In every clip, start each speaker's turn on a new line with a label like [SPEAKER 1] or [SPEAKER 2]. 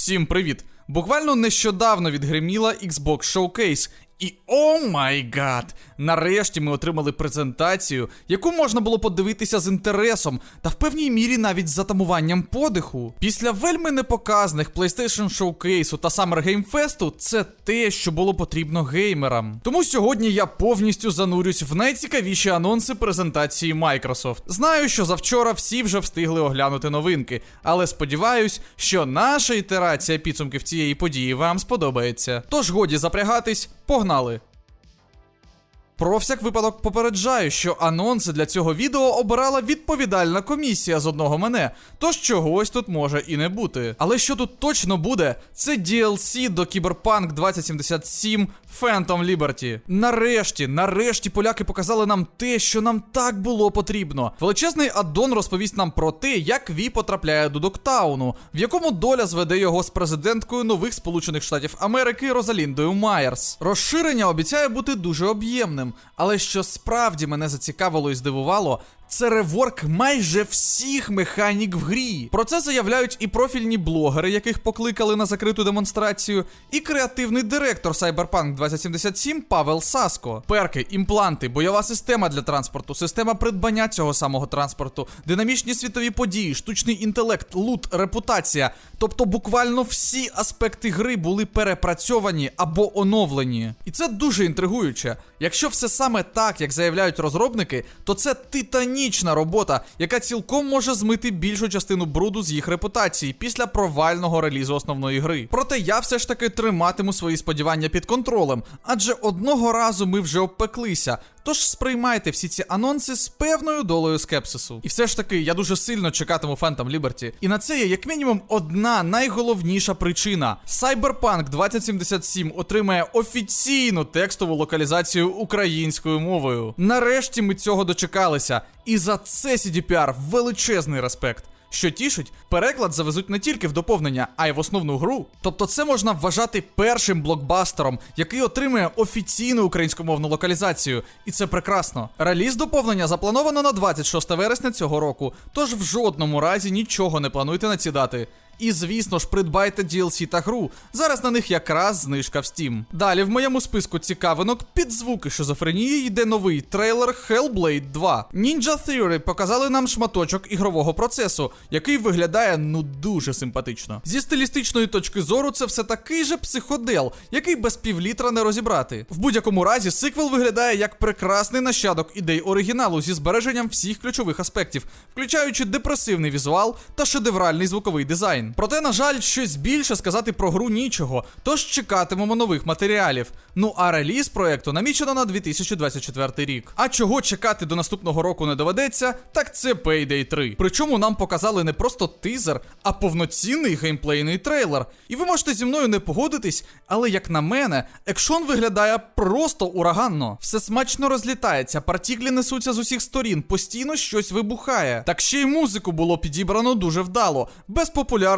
[SPEAKER 1] Всім привіт! Буквально нещодавно відгриміла Xbox Showcase. І о май гад! Нарешті ми отримали презентацію, яку можна було подивитися з інтересом та в певній мірі навіть з затамуванням подиху. Після вельми непоказних PlayStation Showcase та Summer Game Fest це те, що було потрібно геймерам. Тому сьогодні я повністю занурюсь в найцікавіші анонси презентації Microsoft. Знаю, що завчора всі вже встигли оглянути новинки, але сподіваюсь, що наша ітерація підсумків цієї події вам сподобається. Тож годі запрягатись, погнали! Про всяк випадок попереджаю, що анонси для цього відео обирала відповідальна комісія з одного мене, тож чогось тут може і не бути. Але що тут точно буде, це DLC до Cyberpunk 2077 Phantom Liberty. Нарешті, нарешті поляки показали нам те, що нам так було потрібно. Величезний аддон розповість нам про те, як Ві потрапляє до Доктауну, в якому доля зведе його з президенткою нових Сполучених Штатів Америки Розаліндою Майерс. Розширення обіцяє бути дуже об'ємним, але що справді мене зацікавило і здивувало. Це реворк майже всіх механік в грі. Про це заявляють і профільні блогери, яких покликали на закриту демонстрацію, і креативний директор Cyberpunk 2077 Павел Саско. Перки, імпланти, бойова система для транспорту, система придбання цього самого транспорту, динамічні світові події, штучний інтелект, лут, репутація. Тобто буквально всі аспекти гри були перепрацьовані або оновлені. І це дуже інтригуюче. Якщо все саме так, як заявляють розробники, то це титанічна робота, яка цілком може змити більшу частину бруду з їх репутації після провального релізу основної гри. Проте я все ж таки триматиму свої сподівання під контролем, адже одного разу ми вже обпеклися. Тож сприймайте всі ці анонси з певною долею скепсису. І все ж таки, я дуже сильно чекатиму Phantom Liberty. І на це є як мінімум одна найголовніша причина: Cyberpunk 2077 отримає офіційну текстову локалізацію українською мовою. Нарешті ми цього дочекалися. І за це CDPR величезний респект. Що тішить, переклад завезуть не тільки в доповнення, а й в основну гру. Тобто це можна вважати першим блокбастером, який отримує офіційну українськомовну локалізацію. І це прекрасно. Реліз доповнення заплановано на 26 вересня цього року, тож в жодному разі нічого не плануйте на ці дати. І звісно ж, придбайте DLC та гру. Зараз на них якраз знижка в Steam. Далі в моєму списку цікавинок під звуки шизофренії йде новий трейлер Hellblade 2. Ninja Theory показали нам шматочок ігрового процесу, який виглядає ну дуже симпатично. Зі стилістичної точки зору, це все такий же психодел, який без півлітра не розібрати. В будь-якому разі, сиквел виглядає як прекрасний нащадок ідей оригіналу зі збереженням всіх ключових аспектів, включаючи депресивний візуал та шедевральний звуковий дизайн. Проте, на жаль, щось більше сказати про гру нічого, тож чекатимемо нових матеріалів. Ну а реліз проекту намічено на 2024 рік. А чого чекати до наступного року не доведеться, так це Payday 3. Причому нам показали не просто тизер, а повноцінний геймплейний трейлер. І ви можете зі мною не погодитись, але як на мене, екшон виглядає просто ураганно. Все смачно розлітається, партіклі несуться з усіх сторін, постійно щось вибухає. Так ще й музику було підібрано дуже вдало, без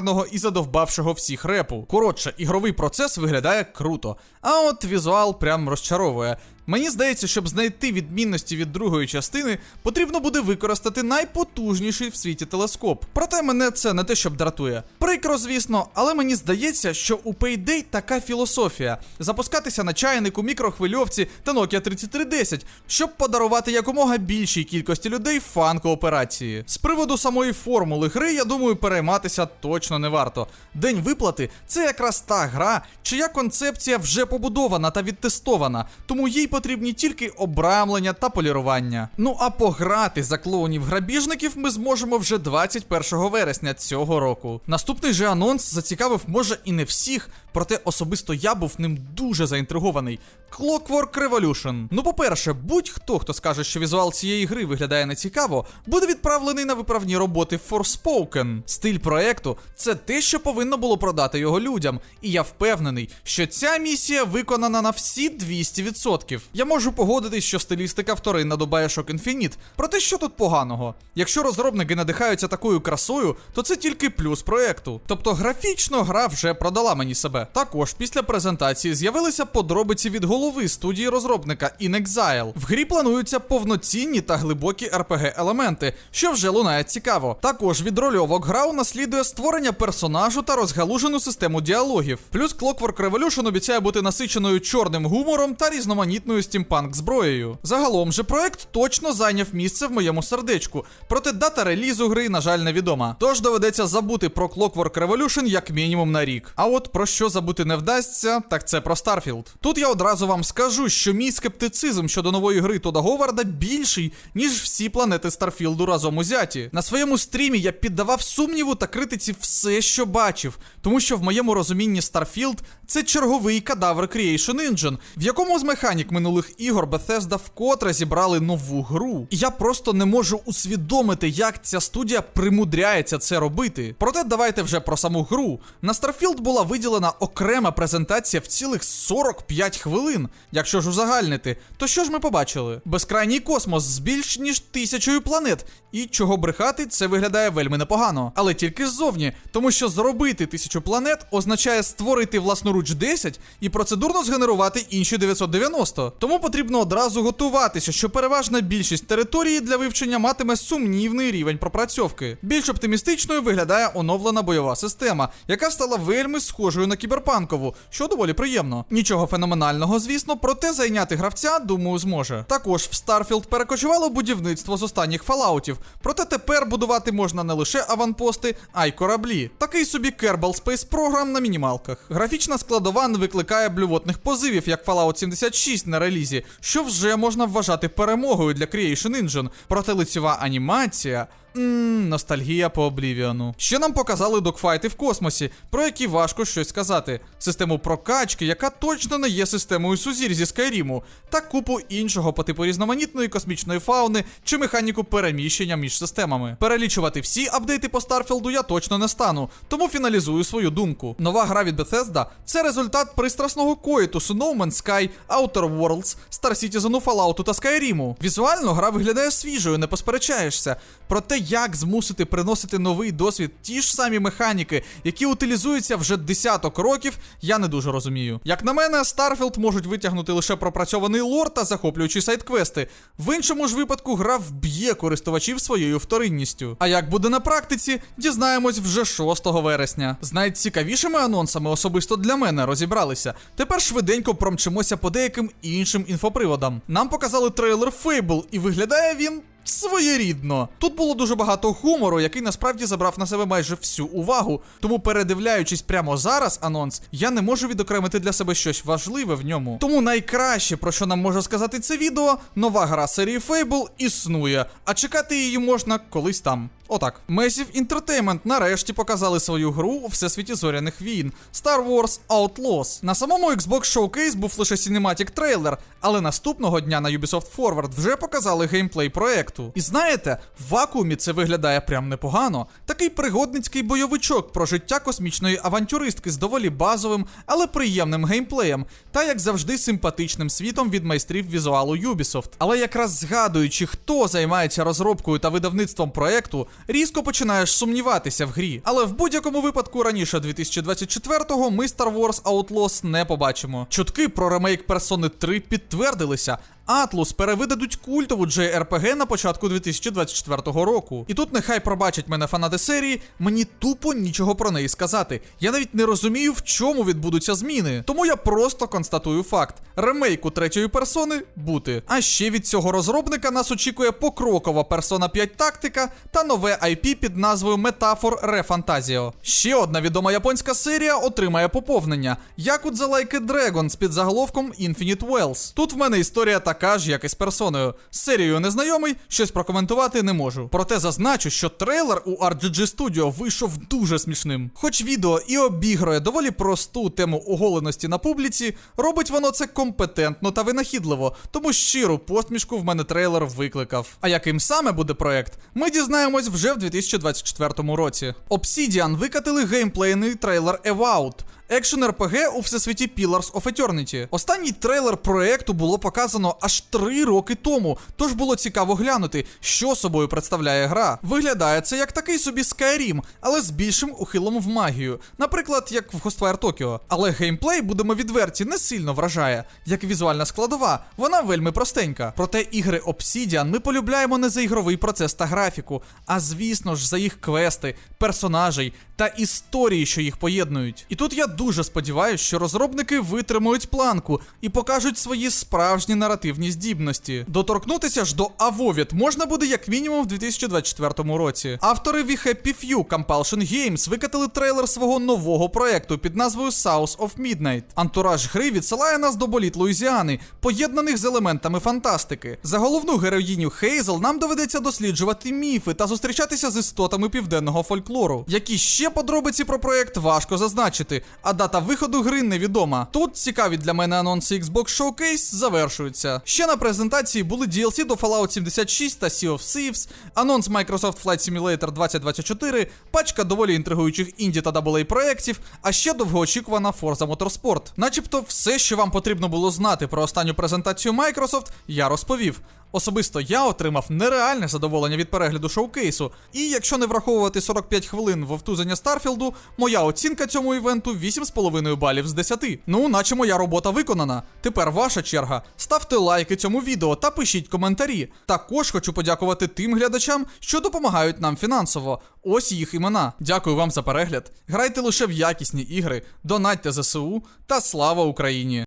[SPEAKER 1] популярного і задовбавшого всіх репу. Коротше, ігровий процес виглядає круто. А от візуал прям розчаровує. Мені здається, щоб знайти відмінності від другої частини, потрібно буде використати найпотужніший в світі телескоп. Проте мене це не те, щоб дратує. Прикро, звісно, але мені здається, що у Payday така філософія: запускатися на чайнику, мікрохвильовці та Nokia 3310, щоб подарувати якомога більшій кількості людей фан кооперації. З приводу самої формули гри, я думаю, перейматися точно не варто. День виплати це якраз та гра, чия концепція вже побудована та відтестована, тому їй потрібні тільки обрамлення та полірування. Ну а пограти за клоунів грабіжників ми зможемо вже 21 вересня цього року. Наступний же анонс зацікавив може і не всіх, проте особисто я був ним дуже заінтригований. Clockwork Revolution. Ну, по-перше, будь-хто, хто скаже, що візуал цієї гри виглядає нецікаво, буде відправлений на виправні роботи Forspoken. Стиль проекту це те, що повинно було продати його людям. І я впевнений, що ця місія виконана на всі 200%. Я можу погодитись, що стилістика вторинна до Bioshock Infinite. Проте що тут поганого? Якщо розробники надихаються такою красою, то це тільки плюс проекту. Тобто графічно гра вже продала мені себе. Себе. Також після презентації з'явилися подробиці від голови студії розробника In Exile. В грі плануються повноцінні та глибокі rpg елементи, що вже лунає цікаво. Також від рольовок гра унаслідує створення персонажу та розгалужену систему діалогів. Плюс Clockwork Revolution обіцяє бути насиченою чорним гумором та різноманітною стімпанк зброєю. Загалом же проект точно зайняв місце в моєму сердечку, проте дата релізу гри, на жаль, невідома. Тож доведеться забути про Clockwork Revolution як мінімум на рік. А от про що забути не вдасться, так це про Starfield. Тут я одразу вам скажу, що мій скептицизм щодо нової гри Тода Говарда більший, ніж всі планети Старфілду разом узяті. На своєму стрімі я піддавав сумніву та критиці все, що бачив, тому що в моєму розумінні Starfield це черговий кадавр Creation Engine, в якому з механік минулих ігор Bethesda вкотре зібрали нову гру. І я просто не можу усвідомити, як ця студія примудряється це робити. Проте давайте вже про саму гру. На Starfield була виділена окрема презентація в цілих 45 хвилин. Якщо ж узагальнити, то що ж ми побачили? Безкрайній космос з більш ніж тисячою планет. І чого брехати, це виглядає вельми непогано. Але тільки ззовні, тому що зробити тисячу планет означає створити власноруч 10 і процедурно згенерувати інші 990. Тому потрібно одразу готуватися, що переважна більшість території для вивчення матиме сумнівний рівень пропрацьовки. Більш оптимістичною виглядає оновлена бойова система, яка стала вельми схожою на кіберпанкову, що доволі приємно. Нічого феноменального, звісно, проте зайняти гравця, думаю, зможе. Також в Starfield перекочувало будівництво з останніх фалаутів, проте тепер будувати можна не лише аванпости, а й кораблі. Такий собі Kerbal Space Program на мінімалках. Графічна складова не викликає блювотних позивів, як Fallout 76 на релізі, що вже можна вважати перемогою для Creation Engine. Проте лицьова анімація. Ммм, ностальгія по Облівіону. Ще нам показали докфайти в космосі, про які важко щось сказати. Систему прокачки, яка точно не є системою сузір зі Скайріму, та купу іншого по типу різноманітної космічної фауни чи механіку переміщення між системами. Перелічувати всі апдейти по Старфілду я точно не стану, тому фіналізую свою думку. Нова гра від Bethesda – це результат пристрасного коїтусу No Man's Sky, Outer Worlds, Star Citizen, Fallout та Skyrim. Візуально гра виглядає свіжою, не посперечаєшся. Проте як змусити приносити новий досвід ті ж самі механіки, які утилізуються вже десяток років, я не дуже розумію. Як на мене, Starfield можуть витягнути лише пропрацьований лор та захоплюючі сайт-квести. В іншому ж випадку гра вб'є користувачів своєю вторинністю. А як буде на практиці, дізнаємось вже 6 вересня. З найцікавішими анонсами особисто для мене розібралися. Тепер швиденько промчимося по деяким іншим інфоприводам. Нам показали трейлер Fable, і виглядає він своєрідно. Тут було дуже багато гумору, який насправді забрав на себе майже всю увагу. Тому, передивляючись прямо зараз анонс, я не можу відокремити для себе щось важливе в ньому. Тому найкраще, про що нам може сказати це відео, нова гра серії Fable існує, а чекати її можна колись там. Отак, Massive Entertainment нарешті показали свою гру у всесвіті зоряних війн Star Wars Outlaws. На самому Xbox Showcase був лише Cinematic трейлер, але наступного дня на Ubisoft Forward вже показали геймплей проекту. І знаєте, в вакуумі це виглядає прям непогано. Такий пригодницький бойовичок про життя космічної авантюристки з доволі базовим, але приємним геймплеєм, та як завжди симпатичним світом від майстрів візуалу Ubisoft. Але якраз згадуючи, хто займається розробкою та видавництвом проекту, різко починаєш сумніватися в грі. Але в будь-якому випадку раніше 2024-го ми Star Wars Outlaws не побачимо. Чутки про ремейк Persona 3 підтвердилися. Атлус перевидадуть культову JRPG на початку 2024 року. І тут нехай пробачать мене фанати серії, мені тупо нічого про неї сказати. Я навіть не розумію, в чому відбудуться зміни. Тому я просто констатую факт: ремейку третьої персони бути. А ще від цього розробника нас очікує покрокова персона 5 тактика та нове IP під назвою Metaphor Refantasio. Ще одна відома японська серія отримає поповнення: Yakuza Like a Dragon з під заголовком Infinite Wells. Тут в мене історія така ж, як і з персоною. З серією незнайомий, щось прокоментувати не можу. Проте зазначу, що трейлер у RGG Studio вийшов дуже смішним. Хоч відео і обігрує доволі просту тему оголеності на публіці, робить воно це компетентно та винахідливо, тому щиру посмішку в мене трейлер викликав. А яким саме буде проект, ми дізнаємось вже в 2024 році. Obsidian викатили геймплейний трейлер Evout. Екшен РПГ у всесвіті Pillars of Eternity. Останній трейлер проекту було показано аж три роки тому, тож було цікаво глянути, що собою представляє гра. Виглядає це як такий собі Skyrim, але з більшим ухилом в магію, наприклад, як в Ghostwire Tokyo. Але геймплей, будемо відверті, не сильно вражає, як візуальна складова, вона вельми простенька. Проте ігри Obsidian ми полюбляємо не за ігровий процес та графіку, а звісно ж за їх квести, персонажей та історії, що їх поєднують. І тут я дуже сподіваюся, що розробники витримують планку і покажуть свої справжні наративні здібності. Доторкнутися ж до Авовіт можна буде як мінімум в 2024 році. Автори We Happy Few Compulsion Games викатили трейлер свого нового проекту під назвою South of Midnight. Антураж гри відсилає нас до боліт Луїзіани, поєднаних з елементами фантастики. За головну героїню Хейзел нам доведеться досліджувати міфи та зустрічатися з істотами південного фольклору. Які ще подробиці про проект важко зазначити, а дата виходу гри невідома. Тут цікаві для мене анонси Xbox Showcase завершуються. Ще на презентації були DLC до Fallout 76 та Sea of Thieves, анонс Microsoft Flight Simulator 2024, пачка доволі інтригуючих інді та AA проєктів, а ще довгоочікувана Forza Motorsport. Начебто все, що вам потрібно було знати про останню презентацію Microsoft, я розповів. Особисто я отримав нереальне задоволення від перегляду шоукейсу. І якщо не враховувати 45 хвилин вовтузення Старфілду, моя оцінка цьому івенту 8,5 балів з 10. Ну, наче моя робота виконана. Тепер ваша черга. Ставте лайки цьому відео та пишіть коментарі. Також хочу подякувати тим глядачам, що допомагають нам фінансово. Ось їх імена. Дякую вам за перегляд. Грайте лише в якісні ігри, донатьте ЗСУ та слава Україні!